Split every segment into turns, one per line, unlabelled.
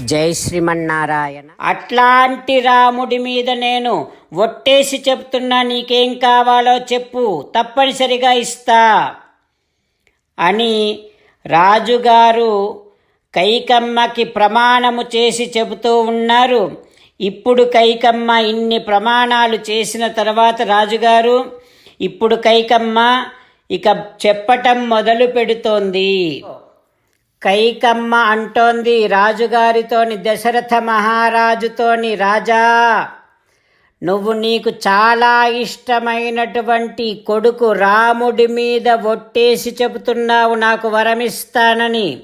జై శ్రీమన్నారాయణ.
అట్లాంటి రాముడి మీద నేను ఒట్టేసి చెప్తున్నా నీకేం కావాలో చెప్పు తప్పనిసరిగా ఇస్తా. అని రాజుగారు కైకమ్మకి ప్రమాణము చేసి చెబుతూ ఉన్నారు. ఇప్పుడు కైకమ్మ ఇన్ని ప్రమాణాలు చేసిన తర్వాత రాజుగారు ఇప్పుడు కైకమ్మ ఇక చెప్పటం మొదలు పెడుతోంది కైకమ్మ అంటోంది రాజుగారితోని దశరథ మహారాజుతోని రాజా నువ్వు నీకు చాలా ఇష్టమైనటువంటి కొడుకు రాముడి మీద ఒట్టేసి చెబుతున్నావు నాకు వరమిస్తానని.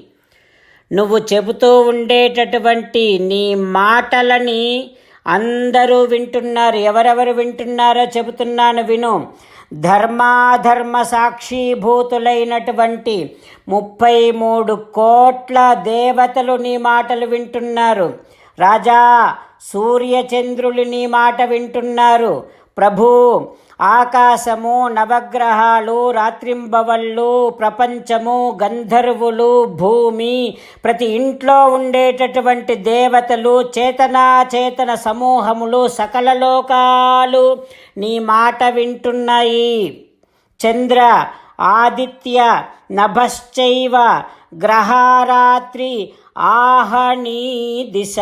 నువ్వు చెబుతూ ఉండేటటువంటి నీ మాటలని అందరూ వింటున్నారు ఎవరెవరు వింటున్నారో చెబుతున్నాను విను. ధర్మాధర్మ సాక్షిభూతులైనటువంటి ముప్పై మూడు కోట్ల దేవతలు నీ మాటలు వింటున్నారు. రాజా సూర్యచంద్రులు నీ మాట వింటున్నారు. ప్రభు ఆకాశము నవగ్రహాలు రాత్రింబవళ్ళు ప్రపంచము గంధర్వులు భూమి ప్రతి ఇంట్లో ఉండేటటువంటి దేవతలు చేతనాచేతన సమూహములు సకల లోకాలు నీ మాట వింటున్నాయి. చంద్ర ఆదిత్య నభశ్చైవ గ్రహారాత్రి ఆహని దిశ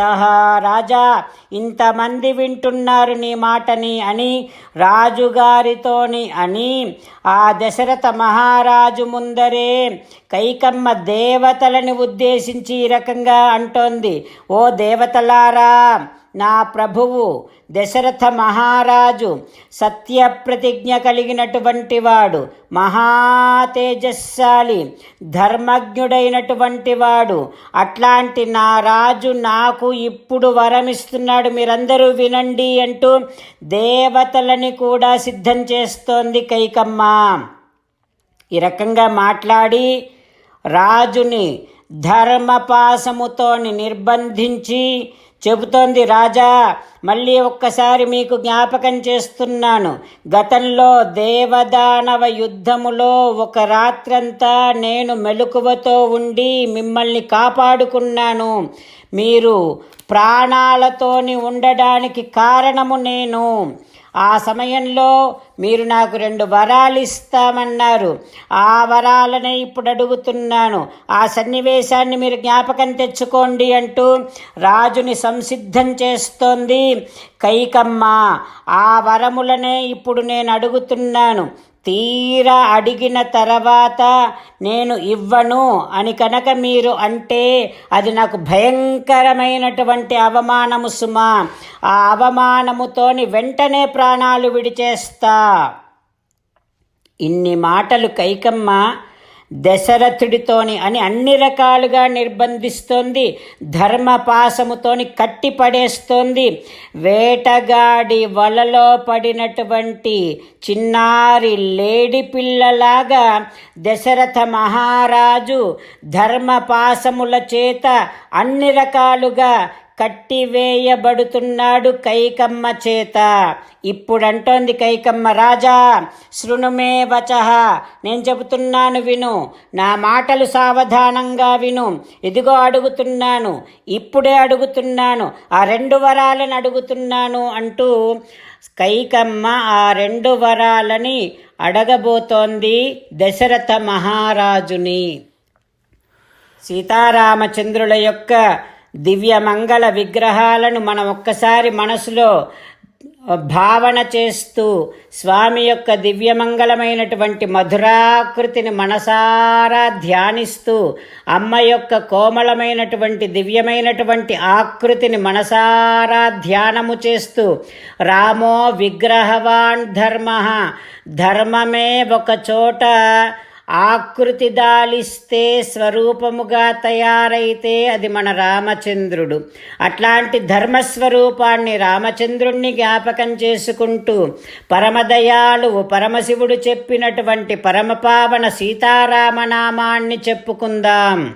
రాజా ఇంతమంది వింటున్నారు నీ మాటని అని రాజుగారితోని అని ఆ దశరథ మహారాజు ముందరే కైకమ్మ దేవతలని ఉద్దేశించి ఈ రకంగా అంటోంది. ఓ దేవతలారా నా ప్రభువు దశరథ మహారాజు సత్యప్రతిజ్ఞ కలిగినటువంటి వాడు మహాతేజస్శాలి ధర్మజ్ఞుడైనటువంటి వాడు అట్లాంటి నా రాజు నాకు ఇప్పుడు వరమిస్తున్నాడు. మీరందరూ వినండి అంటూ దేవతలని కూడా సిద్ధం చేస్తోంది కైకమ్మ. ఈ రకంగా మాట్లాడి రాజుని ధర్మపాసముతోని నిర్బంధించి చెబుతోంది రాజా మళ్ళీ ఒక్కసారి మీకు జ్ఞాపకం చేస్తున్నాను. గతంలో దేవదానవ యుద్ధములో ఒక రాత్రంతా నేను మెలకువతో ఉండి మిమ్మల్ని కాపాడుకున్నాను. మీరు ప్రాణాలతోని ఉండడానికి కారణము నేను. ఆ సమయంలో మీరు నాకు రెండు వరాలు ఇస్తామన్నారు. ఆ వరాలనే ఇప్పుడు అడుగుతున్నాను. ఆ సన్నివేశాన్ని మీరు జ్ఞాపకం తెచ్చుకోండి అంటూ రాజుని సంసిద్ధం చేస్తోంది కైకమ్మ. ఆ వరములనే ఇప్పుడు నేను అడుగుతున్నాను. తీరా అడిగిన తర్వాత నేను ఇవ్వను అని కనుక మీరు అంటే అది నాకు భయంకరమైనటువంటి అవమానము సుమా. ఆ అవమానముతోని వెంటనే ప్రాణాలు విడిచేస్తా. ఇన్ని మాటలు కైకమ్మ దశరథుడితోని అని అన్ని రకాలుగా నిర్బంధిస్తోంది. ధర్మపాసముతోని కట్టిపడేస్తోంది. వేటగాడి వలలో పడినటువంటి చిన్నారి లేడి పిల్లలాగా దశరథ మహారాజు ధర్మపాసముల చేత అన్ని రకాలుగా కట్టివేయబడుతున్నాడు కైకమ్మ చేత. ఇప్పుడంటోంది కైకమ్మ రాజా శృణుమే వచ. నేను చెబుతున్నాను విను నా మాటలు సావధానంగా విను. ఇదిగో అడుగుతున్నాను ఇప్పుడే అడుగుతున్నాను ఆ రెండు వరాలను అడుగుతున్నాను అంటూ కైకమ్మ ఆ రెండు వరాలని అడగబోతోంది దశరథ మహారాజుని. సీతారామచంద్రుల యొక్క దివ్యమంగళ విగ్రహాలను మనం ఒక్కసారి మనసులో భావన చేస్తూ స్వామి యొక్క దివ్యమంగళమైనటువంటి మధురాకృతిని మనసారా ధ్యానిస్తూ అమ్మ యొక్క కోమలమైనటువంటి దివ్యమైనటువంటి ఆకృతిని మనసారా ధ్యానము చేస్తూ రామో విగ్రహవాన్ ధర్మ ధర్మమే ఒక చోట ఆకృతి దాలిస్తే స్వరూపముగా తయారైతే అది మన రామచంద్రుడు. అట్లాంటి ధర్మస్వరూపాన్ని రామచంద్రుణ్ణి జ్ఞాపకం చేసుకుంటూ పరమదయాళువు పరమశివుడు చెప్పినటువంటి పరమపావన సీతారామనామాన్ని చెప్పుకుందాం.